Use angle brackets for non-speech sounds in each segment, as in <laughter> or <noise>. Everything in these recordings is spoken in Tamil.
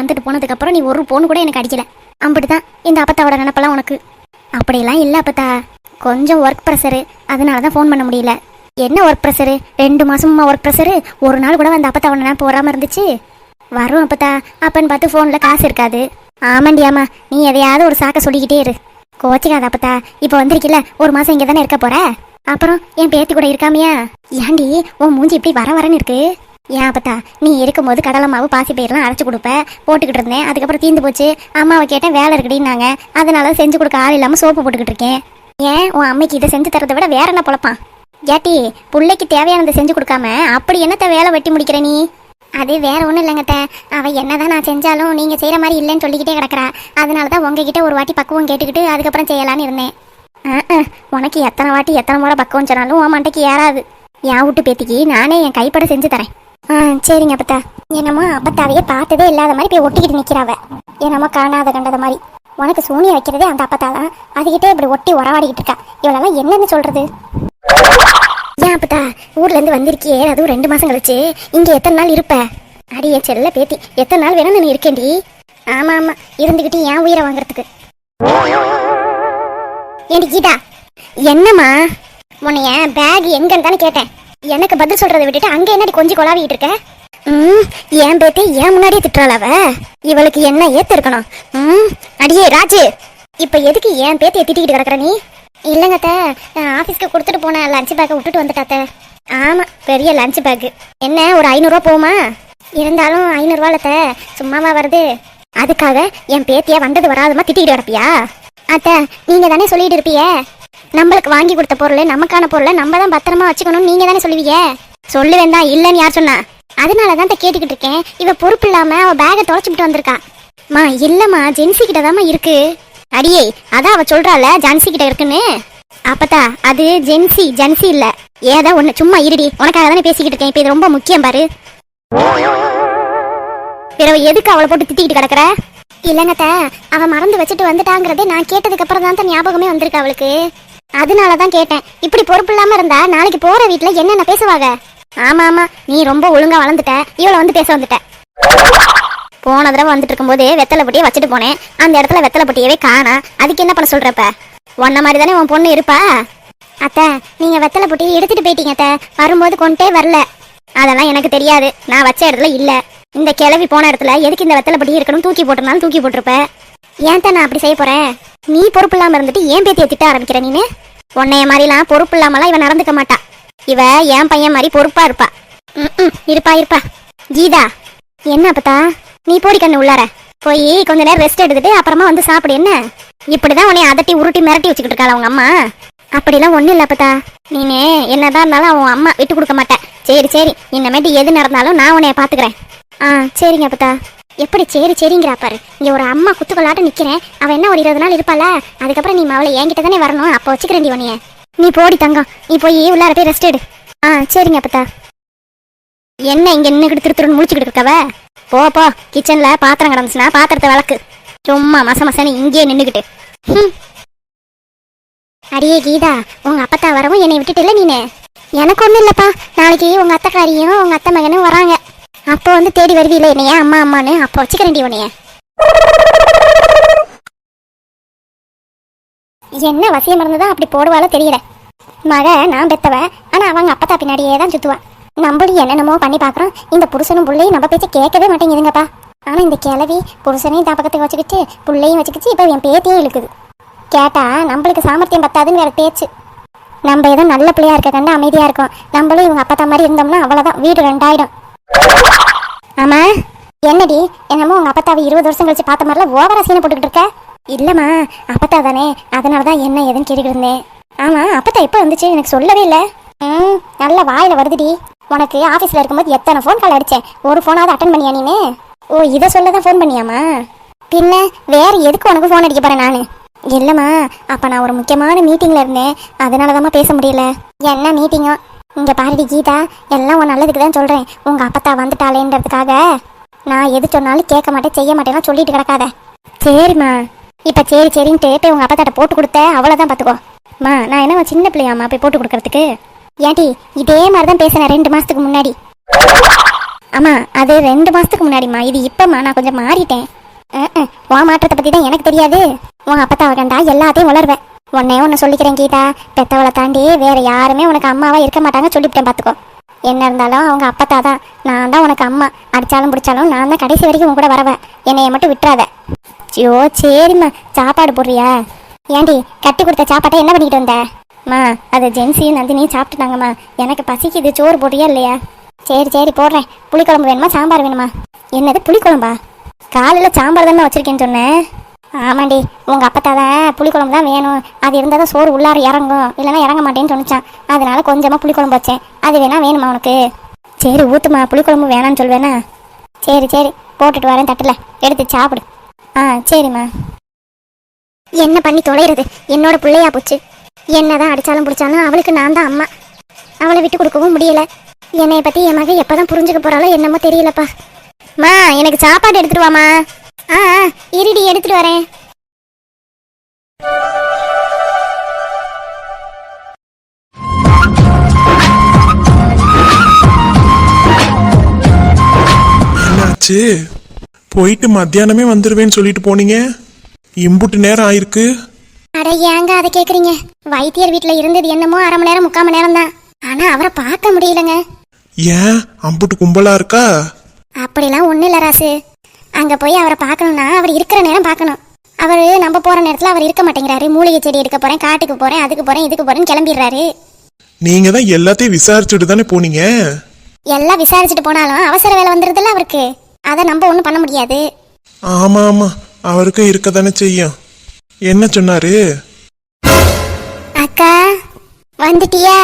இருக்கேன் ஊருக்கு வந்துட்டு போனதுக்கப்புறம் நீ ஒரு பொண்ணு கூட எனக்கு அடிக்கல. அப்படிதான் இந்த அப்பத்தாவோட நினப்பெல்லாம் உனக்கு. அப்படியெல்லாம் இல்லை அப்பத்தா. கொஞ்சம் ஒர்க் ப்ரெஷரு அதனால தான் ஃபோன் பண்ண முடியல. என்ன ஒர்க் ப்ரெஷரு ரெண்டு மாசமா ஒர்க் ப்ரெஷரு ஒரு நாள் கூட வந்து அப்பத்தாவோட நினப்பு வராமல் இருந்துச்சு. வரும் அப்பத்தா. அப்பன்னு பார்த்து ஃபோனில் காசு இருக்காது. ஆமாண்டி ஆமா. நீ எதையாவது ஒரு சாக்க சொல்லிக்கிட்டே இரு. கோச்சிக்காத அப்பத்தா. இப்போ வந்திருக்கில்ல ஒரு மாதம் இங்கே தானே இருக்க போற? அப்புறம் என் பேத்தி கூட இருக்காமையா? ஏண்டி உன் மூஞ்சி இப்படி வர வரன்னு இருக்கு? ஏன் அப்பத்தா நீ இருக்கும்போது கடலை மாவு பாசி பயிரெலாம் அரைச்சி கொடுப்ப. போட்டுக்கிட்டு இருந்தேன். அதுக்கப்புறம் தீந்து போச்சு. அம்மாவை கேட்டேன் வேலை இருக்குடின்னாங்க அதனால செஞ்சு கொடுக்க ஆள் இல்லாமல் சோப்பு போட்டுக்கிட்டு இருக்கேன். ஏன்? உன் அம்மைக்கு இதை செஞ்சு தரதை விட வேற என்ன பொழப்பான்? ஏட்டி பிள்ளைக்கு தேவையானதை செஞ்சு கொடுக்காம அப்படி என்னத்த வேலை வெட்டி முடிக்கிற நீ? அது வேற ஒன்றும் இல்லைங்கத்த அவள் என்னதான் நான் செஞ்சாலும் நீங்கள் செய்கிற மாதிரி இல்லைன்னு சொல்லிக்கிட்டே கிடக்குறா. அதனால தான் உங்ககிட்ட ஒரு வாட்டி பக்குவம் கேட்டுக்கிட்டு அதுக்கப்புறம் செய்யலான்னு இருந்தேன். உனக்கு எத்தனை வாட்டி எத்தனை முறை பக்குவம் சொன்னாலும் உன் மண்டைக்கு ஏறாது. என் வீட்டு பேத்திக்கு நானே என் கைப்பட செஞ்சு தரேன். ஆ சரிங்க அப்பத்தா. என்னமோ அப்பத்தாவையே பார்த்ததே இல்லாத மாதிரி போய் ஒட்டிக்கிட்டு நிற்கிறாவ என்னமோ காணாத கண்டத மாதிரி. உனக்கு சூனிய வைக்கிறதே அந்த அப்பத்தா தான் அதுகிட்டே இப்படி ஒட்டி உறவாடிக்கிட்டு இருக்கா. இவளெல்லாம் என்னன்னு சொல்றது? ஏன் அப்பத்தா ஊர்ல இருந்து வந்திருக்கியே. அதுவும் ரெண்டு மாசம் கழிச்சு. இங்கே எத்தனை நாள் இருப்ப? அடியே செல்ல பேத்தி எத்தனை நாள் வேணும் நீ இருக்கேன்டி? ஆமா ஆமா. இருந்துகிட்டு ஏன் உயிரை வாங்குறதுக்கு. ஏண்டி கீதா என்னம்மா? உன்னைய பேக் எங்கன்னு தானே கேட்டேன். எனக்கு பதில் சொல்றதை விட்டுட்டு அங்க என்னடி கொஞ்சம் கொலாவிட்டு இருக்க? ம் என் பேத்தி ஏன் முன்னாடியே திட்டுறாள் அவ. இவளுக்கு என்ன ஏத்து இருக்கணும்? ம் அடியே ராஜு. இப்ப எதுக்கு என் பேத்தியை திட்டிக்கிட்டு கிடக்குற நீ? இல்லைங்க அத்தை நான் ஆஃபீஸ்க்கு கொடுத்துட்டு போனேன் லஞ்ச் பேக்கை விட்டுட்டு வந்துட்டாத்த ஆமாம் பெரிய லஞ்ச் பேக் என்ன ஒரு ஐநூறுரூவா போகுமா? இருந்தாலும் ஐநூறுரூவாலத்தை சும்மாவா வருது. அதுக்காக என் பேத்தியை வந்தது வராதமா திட்டிக்கிட்டு கிடப்பியா? அத்தை நீங்கள் தானே சொல்லிட்டு இருப்பியே. நம்மளுக்கு வாங்கி கொடுத்த பொருள் நமக்கான பொருளை நம்ம தான் பத்திரமா வச்சுக்கணும்னு நீங்க தானே சொல்லுவீங்க? சொல்லுவேன் தான் இல்லைன்னு யார் சொன்னா? அதனால தான் கேட்டுக்கிட்டு இருக்கேன். இவ பொறுப்பு இல்லாம அவ பேகை தொலைச்சுட்டு வந்திருக்கா. மா இல்லம்மா ஜென்சி கிட்ட தாம்மா இருக்கு. அடியே அதான் அவ சொல்றால ஜான்சி கிட்ட இருக்குன்னு. அப்பதா அது ஜென்சி ஜென்சி இல்ல. ஏதா ஒண்ணு சும்மா இருடி. உனக்காக தானே பேசிக்கிட்டு இருக்கேன். இப்ப இது ரொம்ப முக்கியம் பாரு. பிறகு எதுக்கு அவளை போட்டு திட்டிக்கிட்டு கிடக்குற? இல்லங்கத்த அவ மறந்து வச்சுட்டு வந்துட்டாங்கிறதே நான் கேட்டதுக்கு அப்புறம் தான் ஞாபகமே வந்திருக்கு அவளுக்கு. அதனால தான் கேட்டேன். இப்படி பொறுப்பு இல்லாம இருந்தா நாளைக்கு போற வீட்ல என்னென்ன பேசுவாங்க? ஆமா ஆமா. நீ ரொம்ப ஒழுங்கா வளர்ந்துட்ட. இவளை வந்து பேச வந்துட்ட. போன தடவை வந்துட்டு இருக்கும்போது வெத்தலை பொட்டியை வச்சுட்டு போனேன். அந்த இடத்துல வெத்தலை பொட்டியவே காணா. அதுக்கு என்ன பண்ண சொல்றப்ப உன்ன மாதிரி தானே உன் பொண்ணு இருப்பா? அத்தை நீங்க வெத்தலை பொட்டி எடுத்துட்டு போயிட்டீங்க அத்தை. வரும்போது கொண்டே வரல. அதெல்லாம் எனக்கு தெரியாது. நான் வச்ச இடத்துல இல்ல. இந்த கிளவி போன இடத்துல எதுக்கு இந்த வெத்தலை பொட்டி இருக்கணும்? தூக்கி போட்டிருந்தாலும் தூக்கி போட்டிருப்ப. ஏன் தான் நான் அப்படி செய்ய போறேன்? நீ பொறுப்பு இல்லாம இருந்துட்டு ஏன் பேத்தியை திட்ட ஆரம்பிக்கிற நீனு? உன்னைய மாதிரிலாம் பொறுப்பு இல்லாமலாம் இவன் நடந்துக்க மாட்டா. இவ என் பையன் மாதிரி பொறுப்பா இருப்பா. ம் இருப்பா இருப்பா. கீதா என்ன அப்பதா நீ போடி கண்ணு உள்ளார. போய் கொஞ்ச நேரம் ரெஸ்ட் எடுத்துட்டு அப்புறமா வந்து சாப்பிடு என்ன? இப்படிதான் உன்னை அதட்டி உருட்டி மிரட்டி வச்சுக்கிட்டு இருக்கா அவங்க அம்மா? அப்படிலாம் ஒண்ணும் இல்ல அப்பதா நீனே என்னதான் இருந்தாலும் அவன் அம்மா விட்டு கொடுக்க மாட்டேன் சரி சரி இனிமேட்டு எது நடந்தாலும் நான் உன்னைய பாத்துக்கிறேன். ஆ சரிங்க அப்பதா எப்படி சரி சரிங்கிறா பாரு. இங்கே ஒரு அம்மா குத்துக்கொள்ளாட்ட நிற்கிறேன் அவன் என்ன ஒரு இருபது நாள் இருப்பாள? அதுக்கப்புறம் நீ அவளை என்கிட்ட தானே வரணும்? அப்போ வச்சுக்கிறேன் உன்னைய நீ போடி தங்கம். நீ போய் உள்ளார போய் ரெஸ்ட் எடு. ஆ சரிங்க அப்பத்தா. என்ன இங்கே நின்னுக்கிட்டு திரு திருன்னு முடிச்சுக்கிட்டு இருக்கவ? போ போ. கிச்சனில் பாத்திரம் கிடந்துச்சுன்னா பாத்திரத்தை விளக்கு. சும்மா மச மசனு இங்கேயே நின்றுக்கிட்டு ம் அடியே கீதா உங்க அப்பத்தா வரவும் என்னை விட்டுட்டுல நீனு? எனக்கு ஒன்றும் இல்லைப்பா. நாளைக்கு உங்க அத்தைக்காரியும் உங்க அத்தை மகனும் வராங்க. அப்போ வந்து தேடி வருவீல என்னைய? அம்மா அம்மான்னு? அப்போ வச்சுக்கிறேன்டி உன்னைய. என்ன வசியம் இருந்ததா அப்படி போடுவாளோ தெரியல. மக நான் பெத்தவன் ஆனா அவங்க அப்பத்தா பின்னாடியே தான் சுத்துவா. நம்மளும் என்னென்னமோ பண்ணி பார்க்குறோம் இந்த புருஷனும் புள்ளையும் நம்ம பேச்ச கேட்கவே மாட்டேங்குதுங்கப்பா. ஆனா இந்த கிளவி புருஷனையும் தான் வச்சுக்கிட்டு புள்ளையும் வச்சுக்கிச்சு. இப்போ என் பேத்தியும் இழுக்குது. கேட்டா நம்மளுக்கு சாமர்த்தியம் பத்தாதுன்னு வேற பேச்சு. நம்ம ஏதோ நல்ல பிள்ளையா இருக்க கண்டு அமைதியா இருக்கோம். நம்மளும் இவங்க அப்பத்தா மாதிரி இருந்தோம்னா அவ்வளவுதான். வீடு ரெண்டாயிடும். ஆமா. என்னடி? என்னமோ உங்க அப்பத்தாவை இருபது வருஷம் கழிச்சு பார்த்த மாதிரிலாம் ஓவரா சீனை போட்டுக்கிட்டு இருக்க? இல்லம்மா அப்பத்தா தானே. அதனால தான் என்ன ஏதுன்னு கேட்டுக்கிட்டு இருந்தேன். ஆமா அப்பத்தா எப்போ வந்துச்சு? எனக்கு சொல்லவே இல்லை. ம் நல்ல வாயில வருதுடி. உனக்கு ஆஃபீஸில் இருக்கும்போது எத்தனை ஃபோன் கால் அடித்தேன் ஒரு ஃபோனாவது அட்டன் பண்ணியா நீனே? ஓ இதை சொல்ல தான் ஃபோன் பண்ணியாமா பின்ன வேற எதுக்கு உனக்கு ஃபோன் அடிக்க போகிறேன் நான்? இல்லைம்மா அப்போ நான் ஒரு முக்கியமான மீட்டிங்கில் இருந்தேன். அதனால தாம்மா பேச முடியல. என்ன மீட்டிங்கோ இங்கே பாருடி கீதா எல்லாம் உன் நல்லதுக்கு தான் சொல்கிறேன் உங்கள் அப்பத்தா வந்துட்டாளேன்றதுக்காக நான் எது சொன்னாலும் கேட்க மாட்டேன் செய்ய மாட்டேன்னா சொல்லிட்டு கிடக்காத. சரிம்மா. இப்போ சரி சரின்ட்டு போய் உங்கள் அப்பத்தாட்ட போட்டு கொடுத்த அவ்வளோதான் பார்த்துக்கோ மா நான் என்ன சின்ன பிள்ளையாம்மா போய் போட்டு கொடுக்கறதுக்கு? ஏன்டி இதே மாதிரி தான் பேசினேன் ரெண்டு மாதத்துக்கு முன்னாடி. அம்மா அது ரெண்டு மாசத்துக்கு முன்னாடிம்மா. இது இப்போம்மா நான் கொஞ்சம் மாறிட்டேன். உன் மாற்றத்தை பத்தி தான் எனக்கு தெரியாது. உன் அப்பத்தாவை கண்டா எல்லாத்தையும் வளருவேன் உன்னே ஒன்று சொல்லிக்கிறேன் கீதா. பெத்தவளை தாண்டி வேற யாருமே உனக்கு அம்மாவா இருக்க மாட்டாங்க சொல்லிவிட்டேன் பார்த்துக்கோ என்ன இருந்தாலும் அவங்க அப்பத்தா தான் நான் தான் உனக்கு அம்மா. அடித்தாலும் பிடிச்சாலும் நான் தான் கடைசி வரைக்கும் உன் கூட வரவேன். என்னைய மட்டும் விட்டுறாத. ஐயோ சரிம்மா. சாப்பாடு போடுறியா? ஏண்டி கட்டி கொடுத்த சாப்பாட்டை என்ன பண்ணிக்கிட்டு வந்த? அது ஜென்சியும் நந்தினியும் சாப்பிட்டுட்டாங்கம்மா. எனக்கு பசிக்குது சோறு போடுறியா இல்லையா? சரி சரி போடுறேன். புளிக்குழம்பு வேணுமா சாம்பார் வேணுமா? என்னது புளிக்குழம்பா? காலையில் சாம்பார் தானே வச்சிருக்கேன்னு சொன்னேன் ஆமாண்டி உங்க அப்பத்தாதான் புளிக்குழம்பு தான் வேணும். அது இருந்தால் தான் சோறு உள்ளார இறங்கும். இல்லைன்னா இறங்க மாட்டேன்னு சொன்னிச்சான். அதனால கொஞ்சமாக புளிக்குழம்பு வச்சேன். அது வேணா வேணுமா உனக்கு? சரி ஊத்துமா புளிக்குழம்பு வேணான்னு சொல்வேனா? சரி சரி. போட்டுட்டு வரேன் தட்டில். எடுத்து சாப்பிடு. ஆ சரிம்மா. என்ன பண்ணி தொலைகிறது என்னோட பிள்ளையா போச்சு. என்னதான் அடித்தாலும் பிடிச்சாலும் அவளுக்கு நான் தான் அம்மா. அவளை விட்டு கொடுக்கவும் முடியல. என்னை பற்றி என் மகன் எப்போ தான் புரிஞ்சுக்க போகிறாளோ என்னமோ தெரியலப்பா. மா எனக்கு சாப்பாடு எடுத்துட்டு வாமா ஆ இருடி எடுத்துட்டு வரேன். என்னாச்சு? போயிட்டு மத்தியானமே வந்துடுவேன்னு சொல்லிட்டு போனீங்க. இம்புட்டு நேரம் ஆயிருக்கு. அட ஏங்க அதை கேக்குறீங்க? வைத்தியர் வீட்ல இருந்தது என்னமோ அரை மணி நேரம் முக்கால் மணி நேரம் தான். ஆனா அவரை பார்க்க முடியலங்க. ஏன்? அம்புட்டு கும்பலா இருக்கா? அப்படிலாம் ஒன்றும் இல்லை ராசு. அங்கே போய் அவரை பார்க்கணும்னா அவர் இருக்கிற நேரம் பார்க்கணும். அவர் நம்ம போகிற நேரத்தில் அவர் இருக்க மாட்டேங்கிறாரு. மூலிகை செடி எடுக்க போகிறேன் காட்டுக்கு போகிறேன் அதுக்கு போகிறேன் இதுக்கு போகிறேன்னு கிளம்பிடுறாரு. நீங்க தான் எல்லாத்தையும் விசாரிச்சுட்டு தானே போனீங்க? எல்லாம் விசாரிச்சுட்டு போனாலும் அவசர வேலை வந்துடுதுல்ல அவருக்கு. அதை நம்ம ஒன்றும் பண்ண முடியாது. ஆமா ஆமா. அவருக்கும் இருக்க தானே செய்யும். என்ன சொன்னாரு? அக்கா வந்துட்டியா?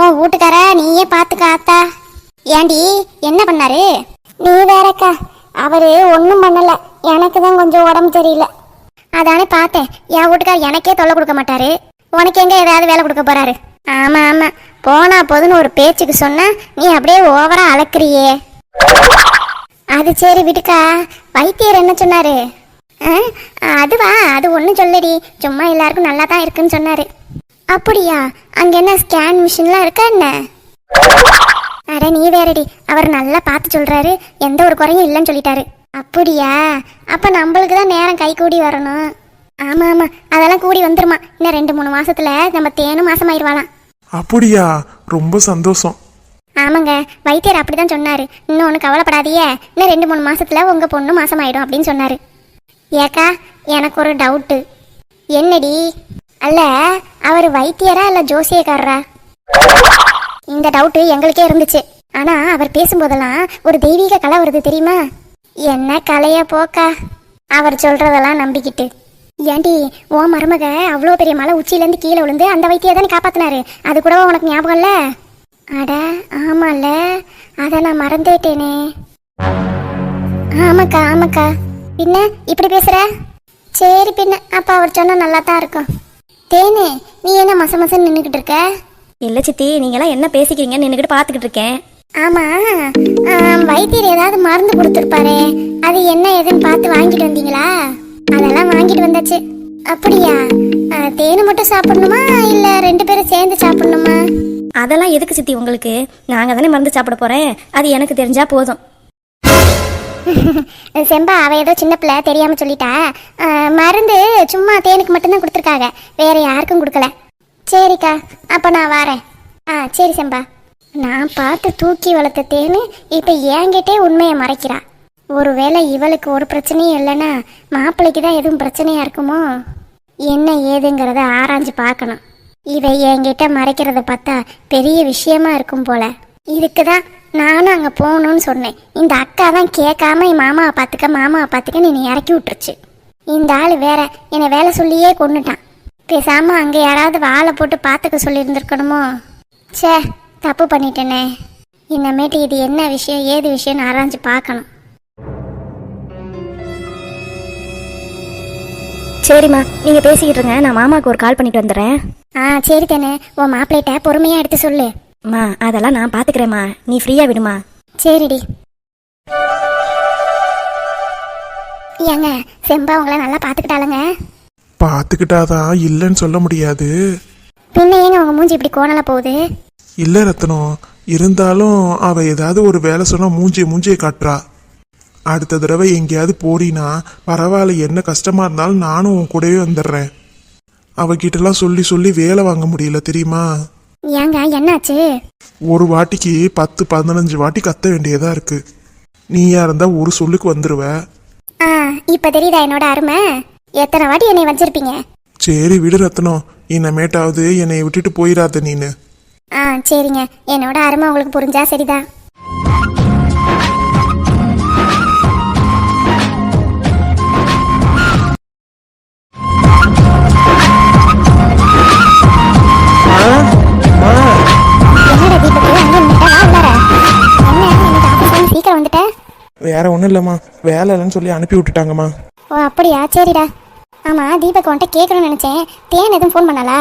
உன் வீட்டுக்கார நீயே பார்த்துக்க ஆத்தா. ஏண்டி என்ன பண்ணாரு? நீ வேறக்கா. அவரு ஒன்றும் பண்ணல. எனக்கு தான் கொஞ்சம் உடம்பு சரியில்லை. அதானே பார்த்தேன். என் வீட்டுக்கார் எனக்கே தொல்லை கொடுக்க மாட்டாரு. உனக்கு எங்க ஏதாவது வேலை கொடுக்க போறாரு? ஆமா ஆமா. போனா போதுன்னு ஒரு பேச்சுக்கு சொன்னா நீ அப்படியே ஓவரா அளக்குறியே அது சரி விடுக்கா. வைத்தியர் என்ன சொன்னாரு? ஆ, அதுவா? அது ஒன்றும் சொல்லடி. சும்மா எல்லாருக்கும் நல்லா தான் இருக்குன்னு சொன்னாரு. அப்படியா? அங்க என்ன ஸ்கேன் மிஷின்லாம் இருக்கா என்ன? அட நீ வேறடி. அவர் நல்லா பார்த்து சொல்றாரு. எந்த ஒரு குறையும் இல்லைன்னு சொல்லிட்டாரு. அப்படியா? அப்ப நம்மளுக்கு தான் நேரம் கை கூடி வரணும். ஆமா ஆமா. அதெல்லாம் கூடி வந்துருமா. இன்னும் ரெண்டு மூணு மாசத்துல நம்ம தேனும் மாசமாயிருவாளாம். அப்படியா? ரொம்ப சந்தோஷம். ஆமாங்க. வைத்தியர் அப்படிதான் சொன்னாரு. இன்னும் ஒன்றும் கவலைப்படாதீயே இன்னும் ரெண்டு மூணு மாசத்துல உங்க பொண்ணு மாசமாயிடும் அப்படின்னு சொன்னாரு. ஏக்கா எனக்கு ஒரு டவுட்டு. என்னடி? அல்ல அவர் வைத்தியரா இல்ல ஜோசியக்காரரா? இந்த டவுட்டு எங்களுக்கே இருந்துச்சு. ஆனா அவர் பேசும்போதெல்லாம் ஒரு தெய்வீக கலை வருது தெரியுமா? என்ன கலைய போக்கா? அவர் சொல்றதெல்லாம் நம்பிக்கிட்டு. ஏண்டி ஓ மருமக அவ்வளோ பெரிய மலை உச்சியிலேருந்து கீழே விழுந்து அந்த வைத்தியை தானே காப்பாத்தினாரு? அது கூட உனக்கு ஞாபகம் இல்ல? அட ஆமால அதை நான் மறந்துட்டேனே. ஆமாக்கா ஆமாக்கா. பின்ன இப்படி பேசுற? சரி பின்ன அப்ப அவர் சொன்னா நல்லா தான் இருக்கும். தேனே நீ என்ன மச மசன்னு நின்றுக்கிட்டு இருக்க? இல்ல சித்தி நீங்களாம் என்ன பேசிக்கிறீங்கன்னு நின்னுக்கிட்டு பார்த்துக்கிட்டு இருக்கேன். ஆமா. வைத்தியர் ஏதாவது மருந்து கொடுத்துருப்பாரு. அது என்ன ஏதுன்னு பார்த்து வாங்கிட்டு வந்தீங்களா? அதெல்லாம் வாங்கிட்டு வந்தாச்சு. அப்படியா? தேனு மட்டும் சாப்பிடணுமா? இல்ல ரெண்டு பேரும் சேர்ந்து சாப்பிடணுமா? அதெல்லாம் எதுக்கு சித்தி உங்களுக்கு? நாங்க தானே மருந்து சாப்பிட போறேன். அது எனக்கு தெரிஞ்சா போதும். <laughs> செம்பா அவ ஏதோ சின்ன பிள்ளை தெரியாம சொல்லிட்டா. மருந்து சும்மா தேனுக்கு மட்டும்தான் கொடுத்துருக்காங்க. வேற யாருக்கும் கொடுக்கல. சரிக்கா அப்போ நான் வரேன். ஆ சரி செம்பா. நான் பார்த்து தூக்கி வளர்த்த தேனு இப்போ என்கிட்டே உண்மையை மறைக்கிறா. ஒருவேளை இவளுக்கு ஒரு பிரச்சனையும் இல்லைன்னா மாப்பிள்ளைக்கு தான் எதுவும் பிரச்சனையா இருக்குமோ? என்ன ஏதுங்கிறத ஆராய்ஞ்சு பார்க்கணும். இவை என்கிட்ட மறைக்கிறத பார்த்தா பெரிய விஷயமா இருக்கும் போல. இதுக்கு தான் நானும் அங்கே போகணும்னு சொன்னேன். இந்த அக்கா தான் கேட்காம என் மாமாவை பார்த்துக்க மாமாவை பார்த்துக்க நீ இறக்கி விட்டுருச்சு. இந்த ஆள் வேற என்னை வேலை சொல்லியே கொண்டுட்டான் பேசாம அங்கே யாராவது வாழை போட்டு பார்த்துக்க சொல்லியிருந்திருக்கணுமோ? ச்சே தப்பு பண்ணிட்டேனே. இன்னமேட்டு இது என்ன விஷயம் ஏது விஷயம்னு ஆராய்ஞ்சு பார்க்கணும். சரிம்மா நீங்க பேசிக்கிட்டு இருங்க. நான் மாமாவுக்கு ஒரு கால் பண்ணிட்டு வந்துடுறேன். ஆ சரி தானே. உன் மாப்பிள்ளைகிட்ட பொறுமையாக எடுத்து சொல்லு. அம்மா அதெல்லாம் நான் பாத்துக்கிறேம்மா நீ ஃப்ரீயா விடுமா? சரிடி. ஏங்க செம்பா உங்களை நல்லா பார்த்துக்கிட்டாளுங்க. பார்த்துக்கிட்டாதான் இல்லைன்னு சொல்ல முடியாது. பின்ன ஏங்க உங்க மூஞ்சி இப்படி கோணலா போகுது? இல்லை ரத்னம் இருந்தாலும் அவ ஏதாவது ஒரு வேலை சொன்னா மூஞ்சிய மூஞ்சிய காட்டுறா. அடுத்த தடவை எங்கேயாவது போறீனா பரவாயில்ல என்ன கஷ்டமா இருந்தாலும் நானும் உன் கூடவே வந்துடுறேன். அவகிட்டலாம் சொல்லி சொல்லி வேலை வாங்க முடியல தெரியுமா? ஏங்க என்னாச்சு? ஒரு வாட்டிக்கு பத்து பதினஞ்சு வாட்டி கத்த வேண்டியதா இருக்கு. நீயா இருந்தா ஒரு சொல்லுக்கு வந்துருவ. ஆ இப்ப தெரியுதா என்னோட அருமை? எத்தனை வாட்டி என்னை வச்சிருப்பீங்க? சரி விடு ரத்னம் இனிமேட்டாவது என்னை விட்டுட்டு போயிடாத நீனு. ஆ சரிங்க. என்னோட அருமை உங்களுக்கு புரிஞ்சா சரிதான். வேற ஒன்றும் இல்லைம்மா. வேலை இல்லைன்னு சொல்லி அனுப்பி விட்டுட்டாங்கம்மா. ஓ அப்படியா? சரிடா. ஆமா தீபக் உன்கிட்ட கேட்கணும்னு நினைச்சேன். தேன் எதுவும் ஃபோன் பண்ணாளா?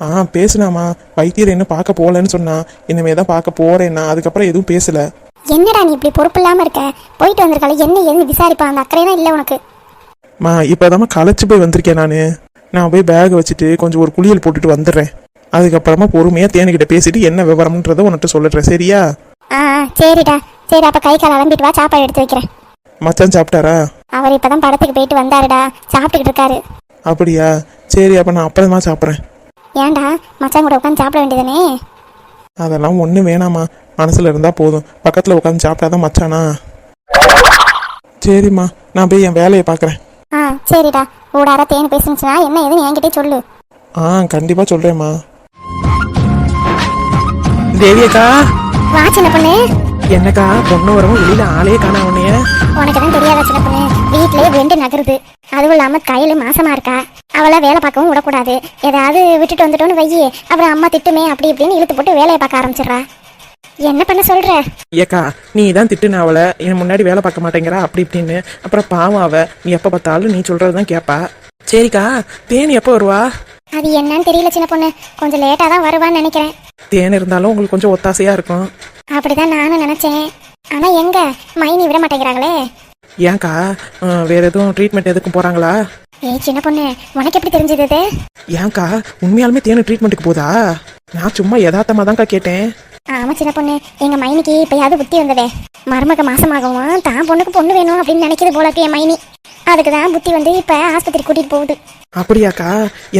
ஆ பேசுனாமா. வைத்தியர் என்ன பார்க்க போகலன்னு சொன்னா. இனிமே தான் பார்க்க போறேன்னா. அதுக்கப்புறம் எதுவும் பேசல. என்னடா நீ இப்படி பொறுப்பு இல்லாம இருக்க? போயிட்டு வந்திருக்கல என்ன ஏதுன்னு விசாரிப்பா. அந்த அக்கறையெல்லாம் இல்ல உனக்கு. மா இப்போதாம்மா களைச்சு போய் வந்திருக்கேன் நான். நான் போய் பேக் வச்சுட்டு கொஞ்சம் ஒரு குளியல் போட்டுட்டு வந்துடுறேன். அதுக்கப்புறமா பொறுமையாக தேனிக்கிட்ட பேசிட்டு என்ன விவரம்ன்றதை உன்கிட்ட சொல்லிடுறேன். சரியா? ஆ ஆ, சரிடா. சரி அப்ப கை கால் அலம்பிட்டு வா. சாப்பாடு எடுத்து வைக்கிறேன். மச்சான் சாப்பிட்டாரா? அவர் இப்பதான் படத்துக்கு போயிட்டு வந்தாருடா. சாப்பிட்டுக்கிட்டு இருக்காரு. அப்படியா? சரி அப்போ நான் அப்புறமா சாப்பிட்றேன். ஏன்டா? மச்சான் கூட உட்காந்து சாப்பிட வேண்டியதானே அதெல்லாம் ஒன்றும் வேணாம்மா. மனசில் இருந்தால் போதும். பக்கத்தில் உட்காந்து சாப்பிட்டாதான் மச்சானா? சரிம்மா நான் போய் என் வேலையை பார்க்குறேன். ஆ சரிடா. ஊடார தேன் பேசுனுச்சுன்னா என்ன ஏதுன்னு என்கிட்டயே சொல்லு. ஆ கண்டிப்பாக சொல்கிறேம்மா தேவியக்கா வா சின்ன பொண்ணு. என்னக்கா பொண்ணு வரவும் வெளியில் ஆளே காணா உன்னைய? உனக்கு தான் தெரியாதா சின்ன பொண்ணு வீட்லயே வெண்டு நகருது. அதுவும் இல்லாம கையில மாசமா இருக்கா? அவளை வேலை பார்க்கவும் விடக்கூடாது. ஏதாவது விட்டுட்டு வந்துட்டோன்னு வையி அப்புறம் அம்மா திட்டுமே அப்படி இப்படின்னு இழுத்து போட்டு வேலையை பார்க்க ஆரம்பிச்சிடுறா. என்ன பண்ண சொல்ற? ஏக்கா நீ தான் திட்டுன அவளை. என் முன்னாடி வேலை பார்க்க மாட்டேங்கிறா அப்படி இப்படின்னு. அப்புறம் பாவம் அவ. நீ எப்போ பார்த்தாலும் நீ சொல்றது தான் கேட்பா சரிக்கா தேன் எப்போ வருவா? அது என்னன்னு தெரியல சின்ன பொண்ணு கொஞ்சம் லேட்டா தான் வருவான்னு நினைக்கிறேன். தேன் இருந்தாலும் உங்களுக்கு கொஞ்சம் ஒத்தாசையா இருக்கும். அப்படிதான் நானும் நினைச்சேன். ஆனா எங்க? மைனி விட மாட்டேங்கிறாங்களே. ஏன்க்கா வேற எதுவும் ட்ரீட்மெண்ட் எதுக்கும் போறாங்களா? ஏய் சின்ன பொண்ணு உனக்கு எப்படி தெரிஞ்சது இது ஏன்க்கா உண்மையாலுமே தேனு ட்ரீட்மெண்ட்டுக்கு போதா? நான் சும்மா யதார்த்தமா தான்க்கா கேட்டேன். ஆமா சின்ன பொண்ணு எங்க மைனிக்கு இப்பயாவது புத்தி வந்ததே. மருமக மாசமாகவும் தான் பொண்ணுக்கு பொண்ணு வேணும் அப்படின்னு நினைக்கிறது போல இருக்கு என் மைனி. அதுக்கு தான் புத்தி வந்து இப்ப ஆஸ்பத்திரி கூட்டிட்டு போகுது. அப்படியாக்கா?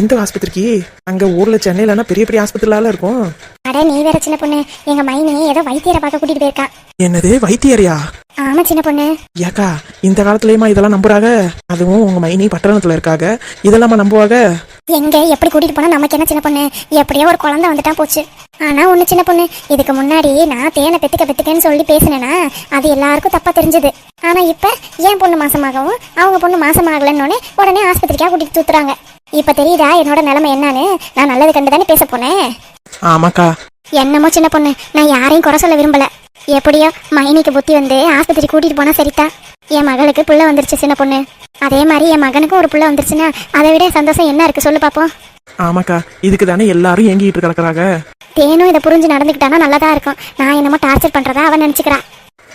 எந்த ஆஸ்பத்திரிக்கு? அங்க ஊர்ல சென்னையிலனா பெரிய பெரிய ஆஸ்பத்திரிலாம் இருக்கும். அட நீ வேற சின்ன பொண்ணு. எங்க மைனி ஏதோ வைத்தியரை பார்க்க கூட்டிட்டு போயிருக்கா. என்னது வைத்தியரியா? ஆமா சின்ன பொண்ணு. ஏக்கா இந்த காலத்துலயுமா இதெல்லாம் நம்புறாங்க? அதுவும் உங்க மைனி பட்டணத்துல இருக்காங்க இதெல்லாமா நம்புவாங்க எங்க எப்படி கூட்டிட்டு போனா நமக்கு என்ன சின்ன பொண்ணு? எப்படியோ ஒரு குழந்தை வந்துட்டா போச்சு. ஆனா ஒண்ணு சின்ன பொண்ணு இதுக்கு முன்னாடி நான் தேனை பெத்துக்க பெத்துக்கன்னு சொல்லி பேசினேனா அது எல்லாருக்கும் தப்பா தெரிஞ்சது. ஆனா இப்ப என் பொண்ணு மாசமாகவும் அவங்க பொண்ணு மாசமாகலன்னு உடனே ஆஸ்பத்திரிக்கா கூட்டிட்டு தூத்துறாங்க இப்ப தெரியுதா என்னோட நிலைமை என்னன்னு? நான் நல்லது கண்டு தானே பேச போனேன்? ஆமாக்கா. என்னமோ சின்ன பொண்ணு. நான் யாரையும் குறை சொல்ல விரும்பல. எப்படியோ மைனிக்கு புத்தி வந்து ஆஸ்பத்திரி கூட்டிட்டு போனா சரிதான். என் மகளுக்கு புள்ள வந்துருச்சு சின்ன பொண்ணு. அதே மாதிரி என் மகனுக்கும் ஒரு புள்ள வந்துருச்சுன்னா அதை விட சந்தோஷம் என்ன இருக்கு சொல்லு பாப்போம். ஆமாக்கா. இதுக்கு தானே எல்லாரும் ஏங்கிட்டு கிடக்குறாங்க. தேனும் இதை புரிஞ்சு நடந்துக்கிட்டானா நல்லதா இருக்கும். நான் என்னமோ டார்ச்சர் பண்றதா அவன் நினைச்சுக்கிறா.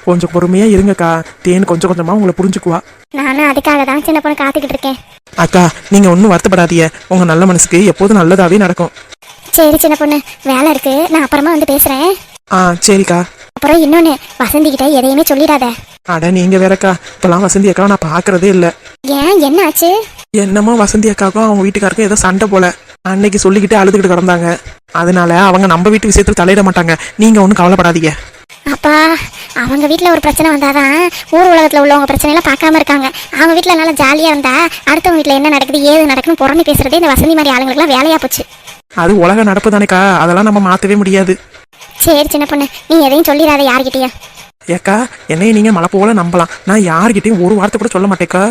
கொஞ்சம் பொறுமையா இருங்கக்கா. தேன் கொஞ்சம் கொஞ்சமா உங்களை புரிஞ்சுக்குவா. நானும் அதுக்காக தான் சின்ன பொண்ணு காத்துக்கிட்டு இருக்கேன். அக்கா நீங்க ஒன்றும் வருத்தப்படாதீங்க. உங்க நல்ல மனசுக்கு எப்போதும் நல்லதாவே நடக்கும். சரி சின்ன பொண்ணு. வேலை இருக்கு. நான் அப்புறமா வந்து பேசுறேன். ஆ சரிக்கா. அப்புறம் இன்னொன்னு வசந்தி கிட்ட எதையுமே சொல்லிடாத. அட நீங்க வேறக்கா. இப்பெல்லாம் வசந்தி அக்கா நான் பாக்குறதே இல்ல. ஏன்? என்ன ஆச்சு? என்னமோ வசந்தி அக்காவுக்கும் அவங்க வீட்டுக்காருக்கும் ஏதோ சண்டை போல. அன்னைக்கு சொல்லிக்கிட்டு அழுதுகிட்டு கிடந்தாங்க. அதனால அவங்க நம்ம வீட்டு விஷயத்துல தலையிட மாட்டாங்க. நீங்க ஒன்றும் கவலைப்படாதீங்க. அப்பா அவங்க வீட்ல ஒரு பிரச்சனை வந்தாதான் ஊர் உலகத்துல உள்ளவங்க பிரச்சனை எல்லாம் பார்க்காம இருக்காங்க. அவங்க வீட்ல நல்லா ஜாலியா இருந்தா அடுத்தவங்க வீட்ல என்ன நடக்குது ஏது நடக்குன்னு புறணி பேசுறதே இந்த வசந்தி மாதிரி ஆளுங்களுக்குலாம் வேலையா போச்சு. அது உலக நடப்பு தானேக்கா. அதெல்லாம் நம்ம மாத்தவே முடியாது. சரி சின்ன பொண்ணு நீ எதையும் சொல்லிடாத யார்கிட்டயும். ஏக்கா என்னைய நீங்க மலை போல நம்பலாம். நான் யார்கிட்டயும் ஒரு வார்த்தை கூட சொல்ல மாட்டேக்கா.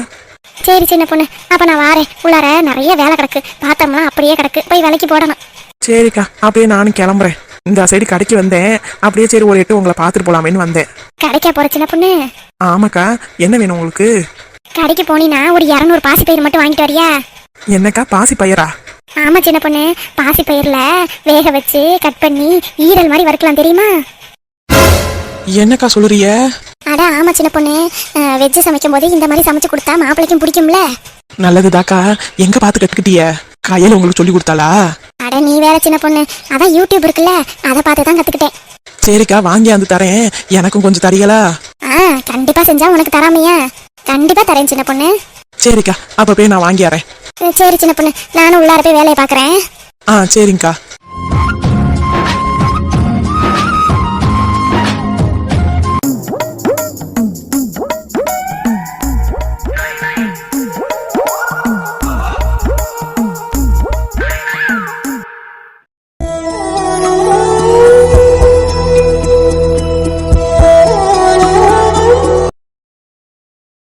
சரி சின்ன பொண்ணு அப்ப நான் வாரேன். உள்ளார நிறைய வேலை கிடக்கு. பாத்திரம்லாம் அப்படியே கிடக்கு. போய் விலைக்கு போடணும். சரிக்கா அப்படியே நானும் கிளம்புறேன். இந்த சைடு கடைக்கு வந்தேன். அப்படியே சரி ஒரு எட்டு உங்களை பார்த்துட்டு போலாமேன்னு வந்தேன். கடைக்கா போற சின்ன பொண்ணு? ஆமாக்கா என்ன வேணும் உங்களுக்கு? கடைக்கு போனீன்னா ஒரு இரநூறு பாசி பயிர் மட்டும் வாங்கிட்டு வரியா? என்னக்கா பாசி பயிரா? ஆமா சின்ன பொண்ணு. பாசி பயிர்ல வேக வச்சு கட் பண்ணி ஈரல் மாதிரி வறுக்கலாம் தெரியுமா? என்னக்கா சொல்லுறிய அட ஆமா சின்ன பொண்ணு. வெஜ்ஜு சமைக்கும் போது இந்த மாதிரி சமைச்சு கொடுத்தா மாப்பிளைக்கும் பிடிக்கும்ல? நல்லதுதாக்கா. எங்க பார்த்து கத்துக்கிட்டிய? கையில உங்களுக்கு சொல்லி கொடுத்தாளா? அட நீ வேற சின்ன பொண்ணு. அதான் யூடியூப் இருக்குல்ல அதை பார்த்து தான் கத்துக்கிட்டேன். சரிக்கா வாங்கி வந்து தரேன். எனக்கும் கொஞ்சம் தரீங்களா ஆ கண்டிப்பா செஞ்சா உனக்கு தராமையா? கண்டிப்பா தரேன் சின்ன பொண்ணு. சரிக்கா அப்ப போய் நான் வாங்கிடுறேன் சரி சின்ன பொண்ணு. நானும் உள்ளார போய் வேலையை பார்க்கறேன். ஆ சரிங்கக்கா.